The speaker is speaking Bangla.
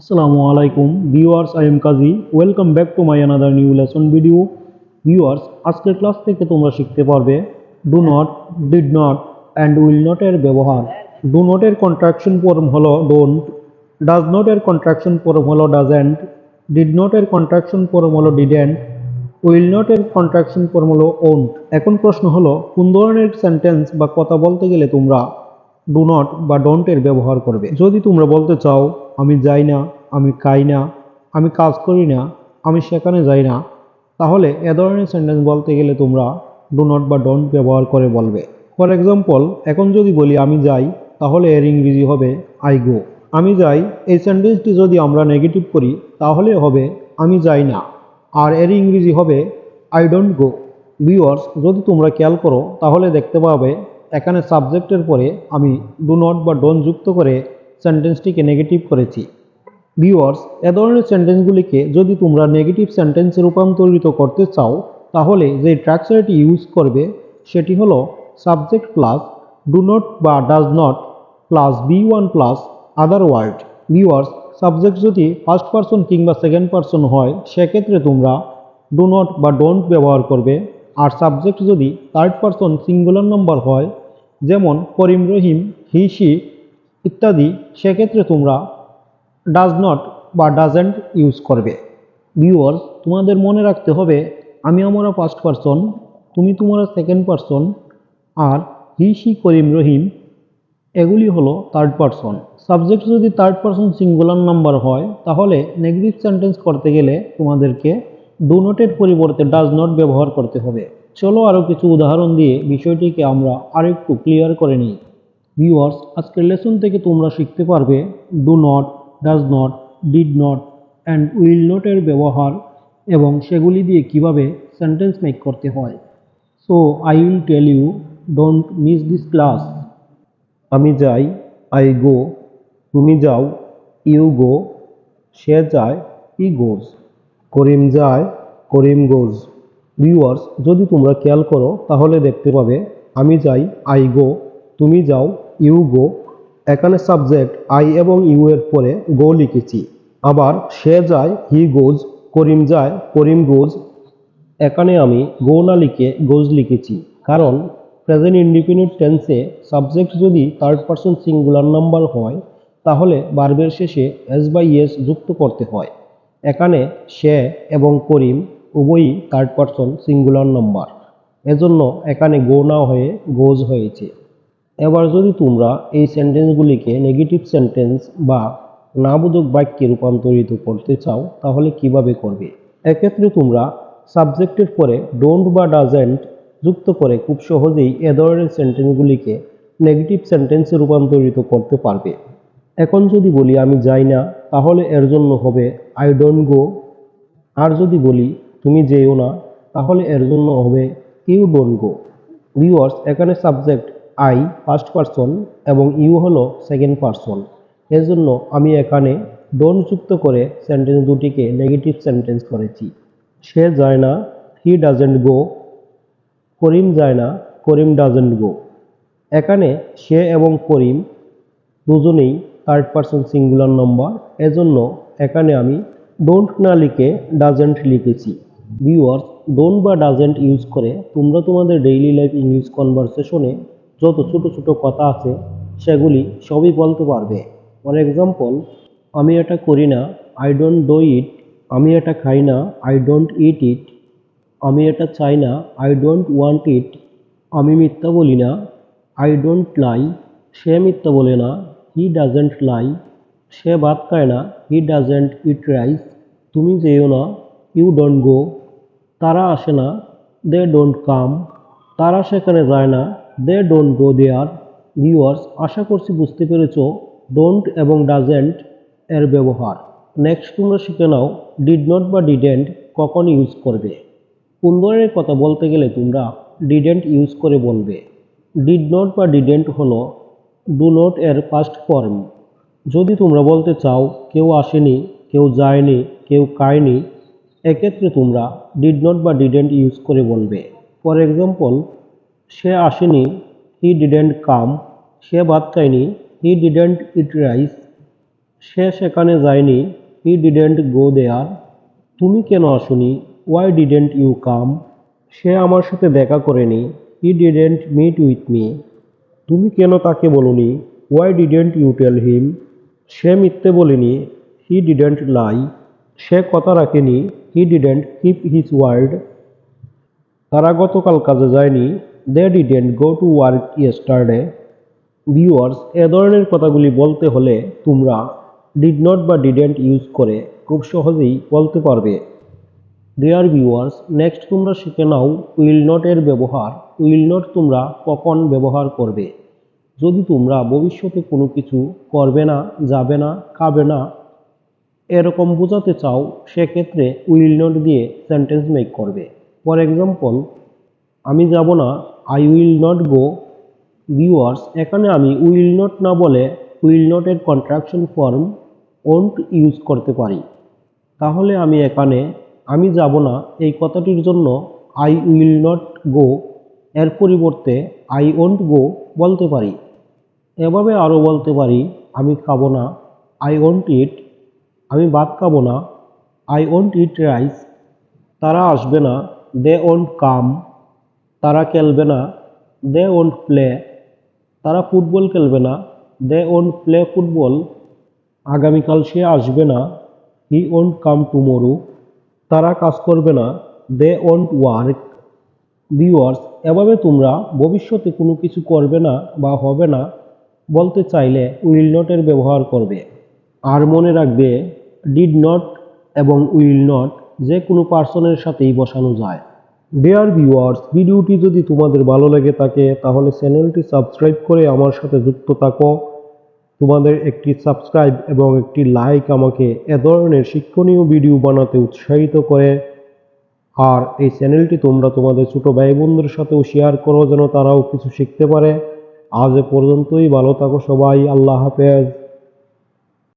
আসসালামু আলাইকুম viewers I am Kazi welcome back to my another new lesson video viewers আজকের ক্লাস থেকে তোমরা শিখতে পারবে do not did not and will not এর ব্যবহার। ডু নট এর কন্ট্রাকশন ফর্ম হলো ডোন্ট ডাজ নট এর কন্ট্রাকশন ফর্ম হলো ডাজেন্ট ডিড নট এর কন্ট্রাকশন ফর্ম হলো ডিডেন্ট উইল নট এর কন্ট্রাকশন ফর্ম হলো ওন্ট এখন প্রশ্ন হলো, কোন ধরনের সেন্টেন্স বা কথা বলতে গেলে তোমরা ডু নট বা ডোন্ট এর ব্যবহার করবে? যদি তোমরা বলতে চাও আমি যাই না, আমি খাই না, আমি কাজ করি না, আমি সেখানে যাই না। তাহলে এ ধরনের সেন্টেন্স বলতে গেলে তোমরা ডু নট বা ডোন্ট ব্যবহার করে বলবে। ফর এক্সাম্পল এখন যদি বলি আমি যাই, তাহলে এর ইংরেজি হবে আই গো আমি যাই, এই সেন্টেন্সটি যদি আমরা নেগেটিভ করি, তাহলে হবে, আমি যাই না। আর এর ইংরেজি হবে আই ডোন্ট গো ভিওয়ার্স যদি তোমরা খেয়াল করো, তাহলে দেখতে পাবে, এখানে সাবজেক্টের পরে আমি ডু নট বা ডোন্ট যুক্ত করে সেন্টেন্সটিকে নেগেটিভ করেছি। ভিউয়ার্স এ ধরনের সেন্টেন্সগুলিকে যদি তোমরা নেগেটিভ সেন্টেন্সে রূপান্তরিত করতে চাও, তাহলে যে স্ট্রাকচারটি ইউজ করবে, সেটি হলো সাবজেক্ট প্লাস ডু নট বা does not plus V one plus other word viewers subject যদি ফার্স্ট পারসন কিংবা সেকেন্ড পারসন হয়, সেক্ষেত্রে তোমরা ডু নট বা ডোন্ট ব্যবহার করবে। আর সাবজেক্ট যদি থার্ড পারসন সিঙ্গুলার নাম্বার হয়, যেমন করিম রহিম হি ইত্যাদি সেক্ষেত্রে তোমরা ডাজ নট বা ডাজেন্ট ইউজ করবে। ভিউয়ার্স তোমাদের মনে রাখতে হবে, আমি আমরা ফার্স্ট পারসন তুমি তোমরা সেকেন্ড পারসন আর হি সি করিম, রহিম, এগুলি হলো থার্ড পারসন সাবজেক্ট যদি থার্ড পারসন সিঙ্গুলার নাম্বার হয়, তাহলে নেগেটিভ সেন্টেন্স করতে গেলে তোমাদেরকে ডু নটের পরিবর্তে ডাজ নট ব্যবহার করতে হবে। চলো আরও কিছু উদাহরণ দিয়ে বিষয়টিকে আমরা আরেকটু ক্লিয়ার করে নিই। ভিউয়ার্স আজকের লেসন থেকে তোমরা শিখতে পারবে do not does not did not and will নটের ব্যবহার এবং সেগুলি দিয়ে কীভাবে সেন্টেন্স মেক করতে হয়। So I will tell you don't miss this class আমি যাই আই গো তুমি যাও ইউ গো সে যায় ই গোজ করিম যায়, করিম গোজ ভিউয়ার্স যদি তোমরা খেয়াল করো, তাহলে দেখতে পাবে, আমি যাই আই গো তুমি যাও ইউ গো, এখানে সাবজেক্ট আই এবং ইউ এর পরে গো লিখেছি। আবার সে যায়, হি গোজ, করিম যায়, করিম গোজ। এখানে আমি গো না লিখে গোজ লিখেছি, কারণ প্রেজেন্ট ইন্ডিপেন্ডেন্ট টেন্সে সাবজেক্ট যদি থার্ড পারসন সিঙ্গুলার নাম্বার হয়, তাহলে বার্বের শেষে এস বাই এস যুক্ত করতে হয়। এখানে সে এবং করিম উভয়ই থার্ড পারসন সিঙ্গুলার নাম্বার এজন্য এখানে গো না হয়ে গোজ হয়েছে। এবার যদি তোমরা এই সেন্টেন্সগুলিকে নেগেটিভ সেন্টেন্স বা নাবোধক বাক্যে রূপান্তরিত করতে চাও, তাহলে কীভাবে করবে? এক্ষেত্রে তোমরা সাবজেক্টের পরে ডোন্ট বা ডাজেন্ট যুক্ত করে খুব সহজেই এ ধরনের সেন্টেন্সগুলিকে নেগেটিভ সেন্টেন্সে রূপান্তরিত করতে পারবে। এখন যদি বলি আমি যাই না, তাহলে এর জন্য হবে আই ডোন্ট গো আর যদি বলি তুমি যেও না, তাহলে এর জন্য হবে ইউ ডোন্ট গো ভিউয়ার্স এখানে সাবজেক্ট আই ফার্স্ট পারসন এবং ইউ হলো সেকেন্ড পারসন এর জন্য আমি এখানে ডোন্ট যুক্ত করে সেন্টেন্স দুটিকে নেগেটিভ সেন্টেন্স করেছি। সে যায় না হি ডাজেন্ট গো করিম যায় না, করিম ডাজেন্ট গো এখানে সে এবং করিম দুজনেই থার্ড পারসন সিঙ্গুলার নম্বর এজন্য এখানে আমি ডোন্ট না লিখে ডাজেন্ট লিখেছি। ভিউয়ার্স ডোন্ট বা ডাজেন্ট ইউজ করে তোমরা তোমাদের ডেইলি লাইফ ইংলিশ কনভারসেশনে যত ছোট ছোট কথা আছে, সেগুলি সবই বলতে পারবে। ফর এক্সাম্পল আমি এটা করি না আই ডোন্ট ডো ইট আমি এটা খাই না আই ডোন্ট ইট ইট আমি এটা চাই না আই ডোন্ট ওয়ান্ট ইট আমি মিথ্যা বলি না আই ডোন্ট লাই সে মিথ্যা বলে না হি ডাজেন্ট লাই সে ভাত খায় না হি ডাজেন্ট ইট রাইস তুমি যেও না ইউ ডোন্ট গো তারা আসে না দে ডোন্ট কাম তারা সেখানে যায় না they don't go there viewers আশা করছি বুঝতে পেরেছ ডোন্ট এবং ডাজেন্ট এর ব্যবহার। নেক্সট তোমরা শিখে নাও ডিড নট বা ডিডেন্ট কখন ইউজ করবে। কোন কথা বলতে গেলে তোমরা ডিডেন্ট ইউজ করে বলবে। ডিড নট বা ডিডেন্ট হলো ডু নট এর ফার্স্ট ফর্ম যদি তোমরা বলতে চাও, কেউ আসেনি, কেউ যায়নি, কেউ খায়নি, এক্ষেত্রে তোমরা ডিড নট বা ডিডেন্ট ইউজ করে বলবে। ফর এক্সাম্পল সে আসেনি হি ডিডেন্ট কাম সে ভাত খায়নি হি ডিডেন্ট ইট রাইস সে সেখানে যায়নি হি ডিডেন্ট গো দেয়ার তুমি কেন আসনি ওয়াই ডিডেন্ট ইউ কাম সে আমার সাথে দেখা করেনি he didn't meet with me তুমি কেন তাকে বলনি why didn't you tell him সে মিথ্যে বলেনি হি ডিডেন্ট লাই সে কথা রাখেনি he didn't keep his word তারা গতকাল কাজে যায়নি they didn't go to work yesterday viewers এ ধরনের কথাগুলি বলতে হলে তোমরা ডিড নট বা ডিডেন্ট ইউজ করে খুব সহজেই বলতে পারবে। ডিয়ার ভিউয়ার্স নেক্সট তোমরা শিখে নাও উইল নট এর ব্যবহার উইল নট তোমরা কখন ব্যবহার করবে। যদি তোমরা ভবিষ্যতে কোনো কিছু করবে না, যাবে না, খাবে না, এরকম বোঝাতে চাও, সেক্ষেত্রে উইল নট দিয়ে সেন্টেন্স মেক করবে। ফর এক্সাম্পল আমি যাব না I will not go viewers এখানে আমি উইল নট না বলে উইল নট এর কন্ট্রাকশন ফর্ম ওন্ট ইউজ করতে পারি। তাহলে আমি এখানে, আমি যাব না এই কথাটির জন্য আই উইল নট গো এর পরিবর্তে আই ওন্ট গো বলতে পারি। এভাবে আরও বলতে পারি, আমি খাব না আই ওন্ট ইট আমি ভাত খাব না আই ওন্ট ইট রাইস তারা আসবে না দে ওন্ট কাম তারা খেলবে না দে ওন্ট প্লে তারা ফুটবল খেলবে না দে ওন্ট প্লে ফুটবল আগামীকাল সে আসবে না হি ওন্ট কাম টুমোরো তারা কাজ করবে না দে ওন্ট ওয়ার্ক ভিউয়ার্স এভাবে তোমরা ভবিষ্যতে কোনো কিছু করবে না বা হবে না বলতে চাইলে উইল নটের ব্যবহার করবে। আর মনে রাখবে ডিড নট এবং উইল নট যে কোনো পার্সনের সাথেই বসানো যায়। ডিয়ার ভিউয়ার্স ভিডিওটি যদি তোমাদের ভালো লেগে থাকে, তাহলে চ্যানেলটি সাবস্ক্রাইব করে আমার সাথে যুক্ত থাকো। তোমাদের একটি সাবস্ক্রাইব এবং একটি লাইক আমাকে এ ধরনের শিক্ষণীয় ভিডিও বানাতে উৎসাহিত করে। আর এই চ্যানেলটি তোমরা তোমাদের ছোট ভাই বোনদের সাথেও শেয়ার করো, যেন তারাও কিছু শিখতে পারে। আজ এ পর্যন্তই, ভালো থাকো সবাই, আল্লাহ হাফেজ।